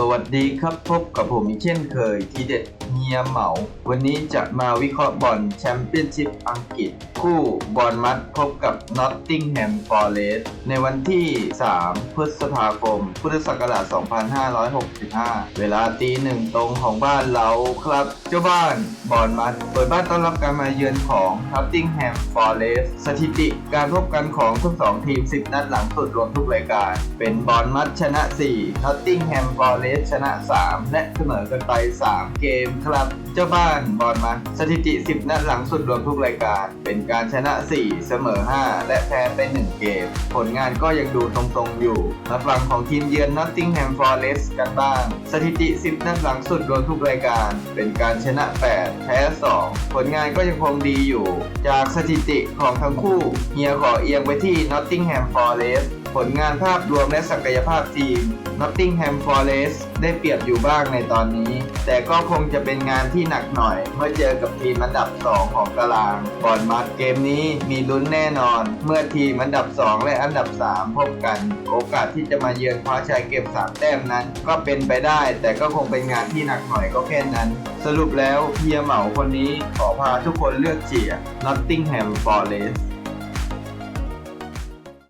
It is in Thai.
สวัสดีครับพบกับผมอีกเช่นเคยทีเด็ดเฮียเหมา วันนี้จะมาวิเคราะห์บอลแชมเปี้ยนชิพอังกฤษ คู่บอลมัดพบกับนอตติงแฮมฟอร์เรสต์ในวันที่ 3 พฤษภาคม พุทธศักราช 2565 เวลาตีหนึ่งตรงของบ้านเราครับ เจ้าบ้านบอลมัดเปิดบ้านต้อนรับการมาเยือนของนอตติงแฮมฟอร์เรสต์สถิติการพบกันของทั้งสองทีม 10 นัดหลังสุดรวมทุกรายการ เป็นบอลมัดชนะ 4นอตติงแฮมฟอร์เรสต์ชนะ 3 และเสมอกันไป 3 เกมครับ เจ้าบ้านบอลมัดสถิติ 10 นัดหลังสุดรวมทุกรายการ เป็นการชนะ 4 เสมอ 5 และแพ้ไป 1 เกม ผลงานก็ยังดูตรงๆอยู่มาฝั่งของทีมเยือนนอตติงแฮมฟอร์เรสกันบ้าง สถิติ 10 นัดหลังสุดรวมทุกรายการ เป็นการชนะ 8 แพ้ 2 ผลงานก็ยังคงดีอยู่ จากสถิติของทั้งคู่เฮียขอเอียงไปที่ Nottingham Forest ผลงานภาพรวมและศักยภาพทีม Nottingham Forest ได้เปรียบอยู่บ้างในตอนนี้ แต่ก็คงจะเป็นงานที่หนักหน่อย เมื่อเจอกับทีมอันดับ 2 ของตารางก่อนมาเกมนี้มีลุ้นแน่นอน เมื่อทีมอันดับ 2 และอันดับ 3 พบกัน โอกาสที่จะมาเยือนคว้าชัยเก็บ 3 แต้มนั้น ก็เป็นไปได้ แต่ก็คงเป็นงานที่หนักหน่อยก็แค่นั้น สรุปแล้วเฮียเหมาคนนี้ขอพาทุกคนเลือกเชียร์ Nottingham Forest